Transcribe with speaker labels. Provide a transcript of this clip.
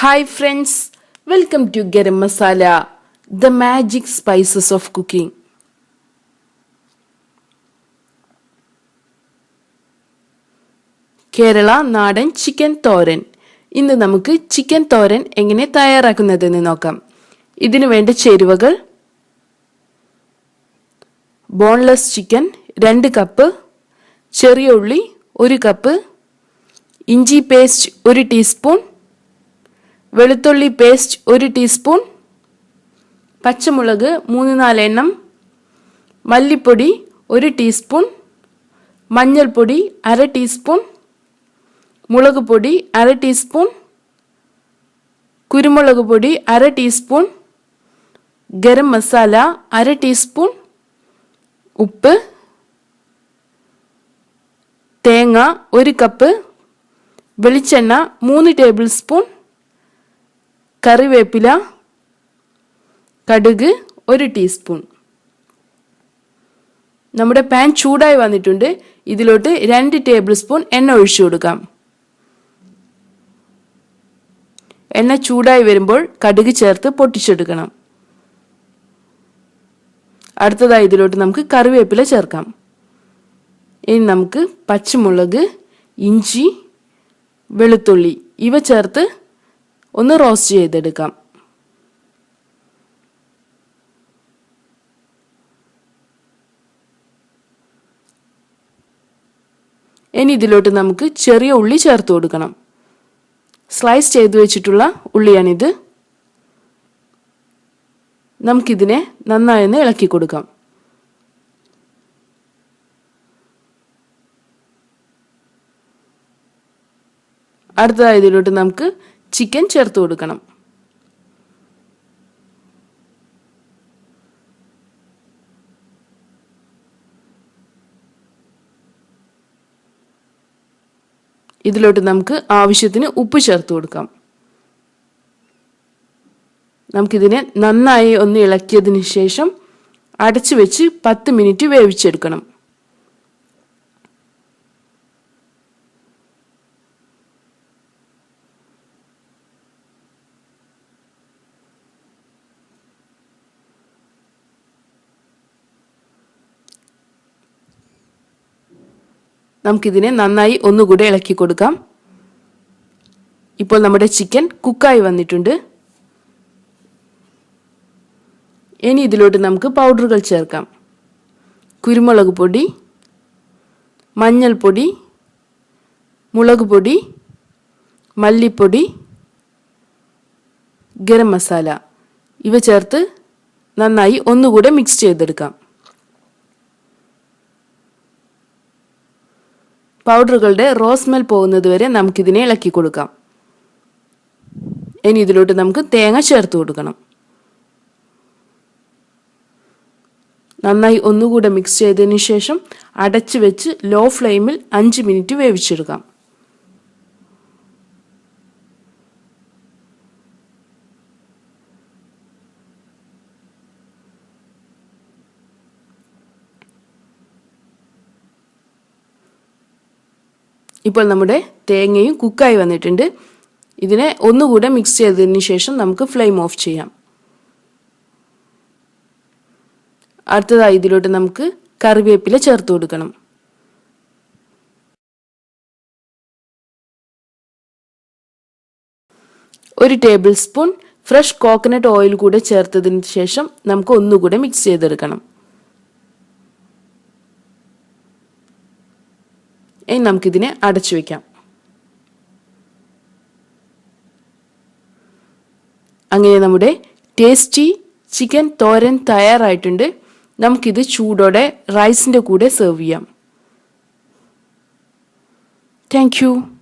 Speaker 1: Hi friends welcome to garam masala the magic spices of cooking Kerala നാടൻ chicken തോരൻ ഇന്ന് നമുക്ക് chicken തോരൻ എങ്ങനെ തയ്യാറാക്കുന്നതെന്ന് നോക്കാം. ഇതിനു വേണ്ട ചേരുവകൾ. ബോൺലെസ് ചിക്കൻ രണ്ട് കപ്പ് ചെറിയ ഉള്ളി ഒരു കപ്പ് ഇഞ്ചി പേസ്റ്റ് ഒരു ടീസ്പൂൺ വെളുത്തുള്ളി പേസ്റ്റ് ഒരു ടീസ്പൂൺ പച്ചമുളക് മൂന്ന് നാല് എണ്ണം മല്ലിപ്പൊടി ഒരു ടീസ്പൂൺ മഞ്ഞൾപ്പൊടി അര ടീസ്പൂൺ മുളക് പൊടി അര ടീസ്പൂൺ കുരുമുളക് പൊടി അര ടീസ്പൂൺ ഗരം മസാല അര ടീസ്പൂൺ ഉപ്പ് തേങ്ങ ഒരു കപ്പ് വെളിച്ചെണ്ണ മൂന്ന് ടേബിൾ സ്പൂൺ കറിവേപ്പില കടുക് ഒരു ടീസ്പൂൺ നമ്മുടെ പാൻ ചൂടായി വന്നിട്ടുണ്ട്. ഇതിലോട്ട് രണ്ട് ടേബിൾ സ്പൂൺ എണ്ണ ഒഴിച്ചു കൊടുക്കാം. എണ്ണ ചൂടായി വരുമ്പോൾ കടുക് ചേർത്ത് പൊട്ടിച്ചെടുക്കണം. അടുത്തതായി ഇതിലോട്ട് നമുക്ക് കറിവേപ്പില ചേർക്കാം. ഇനി നമുക്ക് പച്ചമുളക് ഇഞ്ചി വെളുത്തുള്ളി ഇവ ചേർത്ത് ഒന്ന് റോസ്റ്റ് ചെയ്തെടുക്കാം. ഇനി ഇതിലോട്ട് നമുക്ക് ചെറിയ ഉള്ളി ചേർത്ത് കൊടുക്കണം. സ്ലൈസ് ചെയ്ത് വെച്ചിട്ടുള്ള ഉള്ളിയാണിത്. നമുക്കിതിനെ നന്നായൊന്ന് ഇളക്കി കൊടുക്കാം. അടുത്തതായി ഇതിലോട്ട് നമുക്ക് ചിക്കൻ ചേർത്ത് കൊടുക്കണം. ഇതിലോട്ട് നമുക്ക് ആവശ്യത്തിന് ഉപ്പ് ചേർത്ത് കൊടുക്കാം. നമുക്കിതിനെ നന്നായി ഒന്ന് ഇളക്കിയതിന് ശേഷം അടച്ചു വെച്ച് പത്ത് മിനിറ്റ് വേവിച്ചെടുക്കണം. നമുക്കിതിനെ നന്നായി ഒന്നുകൂടെ ഇളക്കി കൊടുക്കാം. ഇപ്പോൾ നമ്മുടെ ചിക്കൻ കുക്കായി വന്നിട്ടുണ്ട്. ഇനി ഇതിലോട്ട് നമുക്ക് പൗഡറുകൾ ചേർക്കാം. കുരുമുളക് പൊടി മഞ്ഞൾപ്പൊടി മുളക് പൊടി മല്ലിപ്പൊടി ഗരം മസാല. ഇവ ചേർത്ത് നന്നായി ഒന്നുകൂടെ മിക്സ് ചെയ്തെടുക്കാം. പൗഡറുകളുടെ റോസ്മെൽ പോകുന്നത് വരെ നമുക്കിതിനെ ഇളക്കി കൊടുക്കാം. ഇനി ഇതിലോട്ട് നമുക്ക് തേങ്ങ ചേർത്ത് കൊടുക്കണം. നന്നായി ഒന്നുകൂടെ മിക്സ് ചെയ്തതിന് ശേഷം അടച്ചു വെച്ച് ലോ ഫ്ലെയിമിൽ അഞ്ച് മിനിറ്റ് വേവിച്ചെടുക്കാം. ഇപ്പോൾ നമ്മുടെ തേങ്ങയും കുക്കായി വന്നിട്ടുണ്ട്. ഇതിനെ ഒന്നുകൂടെ മിക്സ് ചെയ്തതിന് ശേഷം നമുക്ക് ഫ്ലെയിം ഓഫ് ചെയ്യാം. അടുത്തതായി ഇതിലോട്ട് നമുക്ക് കറിവേപ്പില ചേർത്ത് കൊടുക്കണം. ഒരു tablespoon fresh coconut oil കൂടെ ചേർത്തതിന് ശേഷം നമുക്ക് ഒന്നുകൂടെ മിക്സ് ചെയ്തെടുക്കണം. ഇനി നമുക്കിതിനെ അടച്ചു വയ്ക്കാം അങ്ങനെ നമ്മുടെ ടേസ്റ്റി ചിക്കൻ തോരൻ തയ്യാറായിട്ടുണ്ട്. നമുക്കിത് ചൂടോടെ റൈസിന്റെ കൂടെ സെർവ് ചെയ്യാം. താങ്ക്